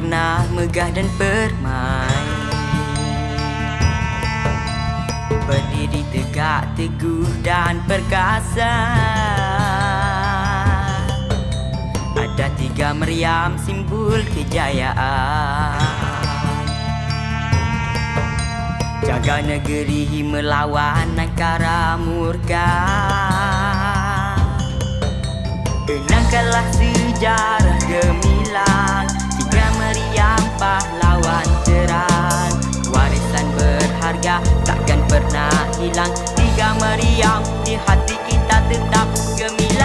pernah megah dan permai. Berdiri tegak teguh dan perkasa. Ada tiga meriam simbol kejayaan. Jaga negeri melawan angkara murka. Kenangkanlah sejarah gemilang hilang. Tiga meriam di hati kita tetap gemilang.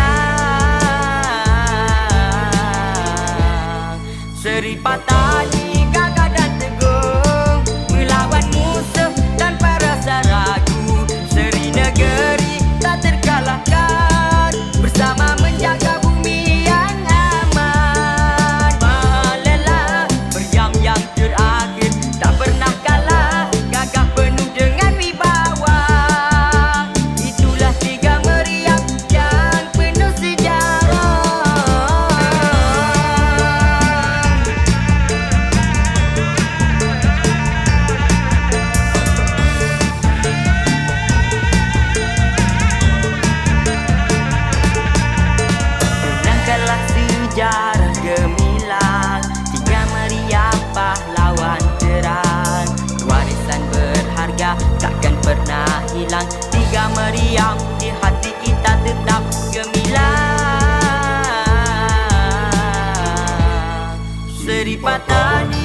Seri Patani hilang. Tiga meriam di hati kita tetap gemilang. Seri Patani